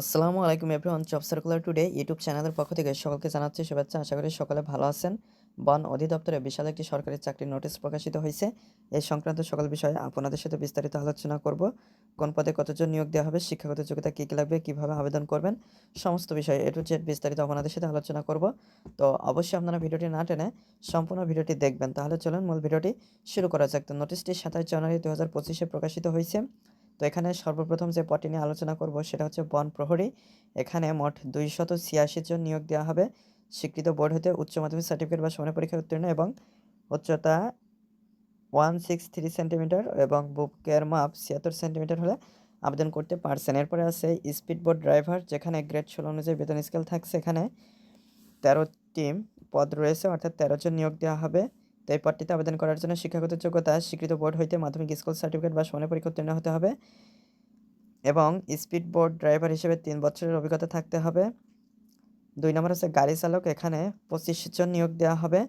আসসালামু আলাইকুম everyone, job circular today YouTube চ্যানেলের পক্ষ থেকে সকলকে জানাচ্ছি শুভেচ্ছা। আশা করি সকলে ভালো আছেন। বন অধিদপ্তরে বিশাল একটি সরকারি চাকরির নোটিশ প্রকাশিত হয়েছে। এই সংক্রান্ত সকল বিষয়ে আপনাদের সাথে বিস্তারিত আলোচনা করব। কোন পদে কতজন নিয়োগ দেওয়া হবে, শিক্ষাগত যোগ্যতা কী কী লাগবে, কীভাবে আবেদন করবেন, সমস্ত বিষয়ে এ টু জেড বিস্তারিত আপনাদের সাথে আলোচনা করব। তো অবশ্যই আপনারা ভিডিওটি না টেনে সম্পূর্ণ ভিডিওটি দেখবেন। তাহলে চলুন মূল ভিডিওটি শুরু করা যাক। তো নোটিশটি সাতাশ জানুয়ারি দু হাজার পঁচিশে প্রকাশিত হয়েছে। তো এখানে সর্বপ্রথম যে পদটি নিয়ে আলোচনা করব সেটা হচ্ছে বন প্রহরী। এখানে মোট দুইশত ছিয়াশি জন নিয়োগ দেওয়া হবে। স্বীকৃত বোর্ড হতে উচ্চ মাধ্যমিক সার্টিফিকেট বা সমানের পরীক্ষায় উত্তীর্ণ এবং উচ্চতা ওয়ান সিক্স থ্রি সেন্টিমিটার এবং বুকের মাপ ছিয়াত্তর সেন্টিমিটার হলে আবেদন করতে পারছেন। এরপরে আছে স্পিড বোট ড্রাইভার, যেখানে গ্রেড ষোলো অনুযায়ী বেতন স্কেল থাকছে। এখানে তেরোটি পদ রয়েছে, অর্থাৎ তেরো জন নিয়োগ দেওয়া হবে। তো এই পদটিতে আবেদন করার জন্য শিক্ষাগত যোগ্যতা, স্বীকৃত বোর্ড হইতে মাধ্যমিক স্কুল সার্টিফিকেট বা সমানের পরীক্ষা উত্তীর্ণ হতে হবে এবং স্পিড বোর্ড ড্রাইভার হিসেবে তিন বছরের অভিজ্ঞতা থাকতে হবে। দুই নম্বর হচ্ছে গাড়ি চালক, এখানে পঁচিশ জন নিয়োগ দেওয়া হবে।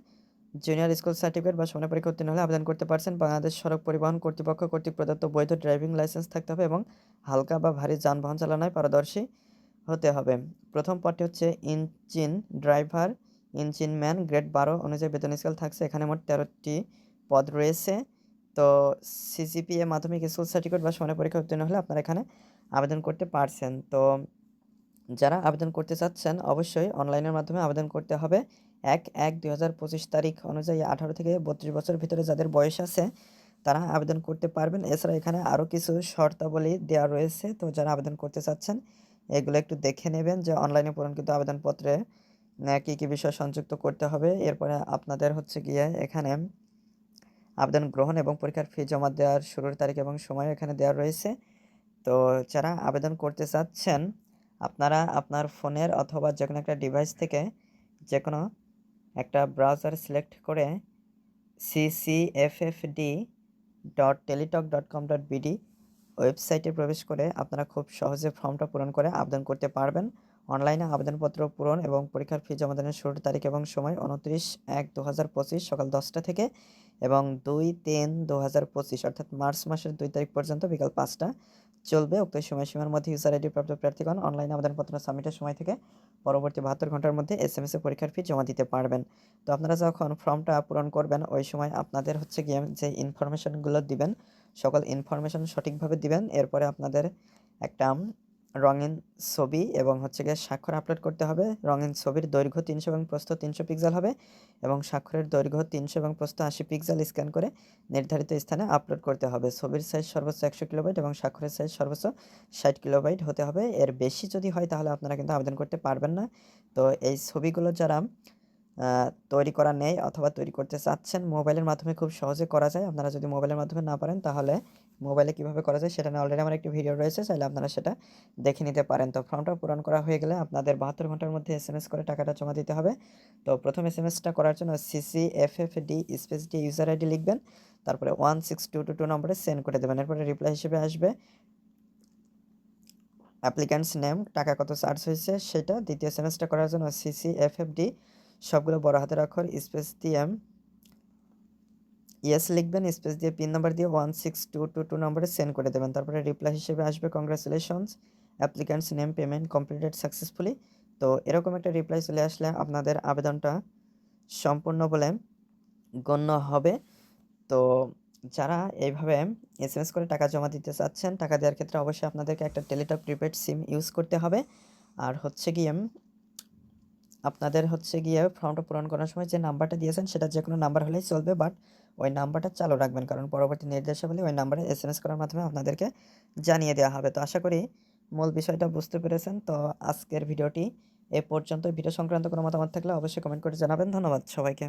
জুনিয়র স্কুল সার্টিফিকেট বা সমানের পরীক্ষা উত্তীর্ণ হলে আবেদন করতে পারছেন বাংলাদেশ সড়ক পরিবহন কর্তৃপক্ষ কর্তৃক প্রদত্ত বৈধ ড্রাইভিং লাইসেন্স থাকতে হবে এবং হালকা বা ভারী যানবাহন চালানোয় পারদর্শী হতে হবে। প্রথম পদটি হচ্ছে engine driver engine man grade বারো অনুযায়ী বেতন স্কেল থাকছে। এখানে মোট তেরোটি পদ রয়েছে। তো সিজিপিএ মাধ্যমিক স্কুল সার্টিফিকেট বা সমানের পরীক্ষা উত্তীর্ণ হলে আপনারা এখানে আবেদন করতে পারছেন। তো যারা আবেদন করতে চাচ্ছেন, অবশ্যই অনলাইনের মাধ্যমে আবেদন করতে হবে। এক এক দুই হাজার পঁচিশ তারিখ অনুযায়ী আঠারো থেকে বত্রিশ বছর ভিতরে যাদের বয়স আছে, তারা আবেদন করতে পারবেন। এছাড়া এখানে আরও কিছু শর্তাবলী দেওয়া রয়েছে। তো যারা আবেদন করতে চাচ্ছেন, এগুলো একটু দেখে নেবেন যে অনলাইনে পূরণকৃত আবেদনপত্রে কী কী বিষয় সংযুক্ত করতে হবে? এরপরে আপনাদের হচ্ছে গিয়ে এখানে আবেদন গ্রহণ এবং পরীক্ষার ফি জমা দেওয়ার শুরুর তারিখ এবং সময় এখানে দেওয়া রয়েছে। তো যারা আবেদন করতে চাচ্ছেন, আপনারা আপনার ফোনের অথবা যে কোনো একটা ডিভাইস থেকে যে কোনো একটা ব্রাউজার সিলেক্ট করে CCFFD dot Teletalk dot com dot BD ওয়েবসাইটে প্রবেশ করে আপনারা খুব সহজে ফর্মটা পূরণ করে আবেদন করতে পারবেন। অনলাইনে আবেদনপত্র পূরণ এবং পরীক্ষার ফি জমা জমাদানের শুরুর তারিখ এবং সময় উনত্রিশ এক দু হাজার পঁচিশ সকাল দশটা থেকে এবং দুই তিন দু হাজার পঁচিশ, অর্থাৎ মার্চ মাসের দুই তারিখ পর্যন্ত বিকাল পাঁচটা চলবে। উক্ত সময়সীমার মধ্যে ইউজার আইডি প্রাপ্ত প্রার্থীগণ অনলাইন আবেদনপত্র সাবমিটের সময় থেকে পরবর্তী বাহাত্তর ঘণ্টার মধ্যে এস এম এস এ পরীক্ষার ফি জমা দিতে পারবেন। তো আপনারা যখন ফর্মটা পূরণ করবেন, ওই সময় আপনাদের হচ্ছে গিয়ে যে ইনফরমেশনগুলো দিবেন, সকল ইনফরমেশন সঠিকভাবে দিবেন, এরপরে আপনাদের একটা রঙিন ছবি এবং হচ্ছে গিয়ে স্বাক্ষর আপলোড করতে হবে। রঙিন ছবির দৈর্ঘ্য তিনশো এবং প্রস্থ তিনশো পিক্সেল হবে এবং স্বাক্ষরের দৈর্ঘ্য তিনশো এবং প্রস্থ আশি পিক্সেল স্ক্যান করে নির্ধারিত স্থানে আপলোড করতে হবে। ছবির সাইজ সর্বোচ্চ একশো কিলোবাইট এবং স্বাক্ষরের সাইজ সর্বোচ্চ ষাট কিলোবাইট হতে হবে। এর বেশি যদি হয় তাহলে আপনারা কিন্তু আবেদন করতে পারবেন না। তো এই ছবিগুলো যারা তৈরি করা নেই অথবা তৈরি করতে চাচ্ছেন, মোবাইলের মাধ্যমে খুব সহজে করা যায়। আপনারা যদি মোবাইলের মাধ্যমে না পারেন, তাহলে মোবাইলে কীভাবে করা যায় সেটা নিয়ে অলরেডি আমার একটি ভিডিও রয়েছে, চাইলে আপনারা সেটা দেখে নিতে পারেন। তো ফর্মটা পূরণ করা হয়ে গেলে আপনাদের বাহাত্তর ঘণ্টার মধ্যে এস এম এস করে টাকাটা জমা দিতে হবে। তো প্রথম এস এম এসটা করার জন্য CC F F D space D user ID লিখবেন, তারপরে one six two two two নম্বরে সেন্ড করে দেবেন। এরপরে রিপ্লাই হিসেবে আসবে অ্যাপ্লিক্যান্টস নেম টাকা কত চার্জ হয়েছে, সেটা। দ্বিতীয় সেমেস্টার করার জন্য সিসি এফ এফ ডি সবগুলো বড় হাতের অক্ষর স্পেস দিয়ে ইয়েস লিখবেন স্পেস দিয়ে পিন নাম্বার দিয়ে one six two two two নম্বরে সেন্ড করে দেবেন। তারপরে রিপ্লাই হিসেবে আসবে congratulations applicants name payment completed successfully তো এরকম একটা রিপ্লাই চলে আসলে আপনাদের আবেদনটা সম্পূর্ণ বলে গণ্য হবে। তো যারা এইভাবে এস এম এস করে টাকা জমা দিতে চাচ্ছেন, টাকা দেওয়ার ক্ষেত্রে অবশ্যই আপনাদেরকে একটা টেলিটক প্রিপেড সিম ইউজ করতে হবে। আর হচ্ছে গিয়ে আপনাদের হচ্ছে গিয়ে ফর্মটা পূরণ করার সময় যে নাম্বারটা দিয়েছেন, সেটা যে কোনো নাম্বার হলেই চলবে বাট ওই নাম্বারটা চালু রাখবেন। কারণ পরবর্তী নির্দেশাবলী ওই নাম্বারে এস এম এস করার মাধ্যমে আপনাদেরকে জানিয়ে দেওয়া হবে। তো আশা করি মূল বিষয়টা বুঝতে পেরেছেন। তো আজকের ভিডিওটি এ পর্যন্ত ভিডিও সংক্রান্ত কোনো মতামত থাকলে অবশ্যই কমেন্ট করে জানাবেন। ধন্যবাদ সবাইকে।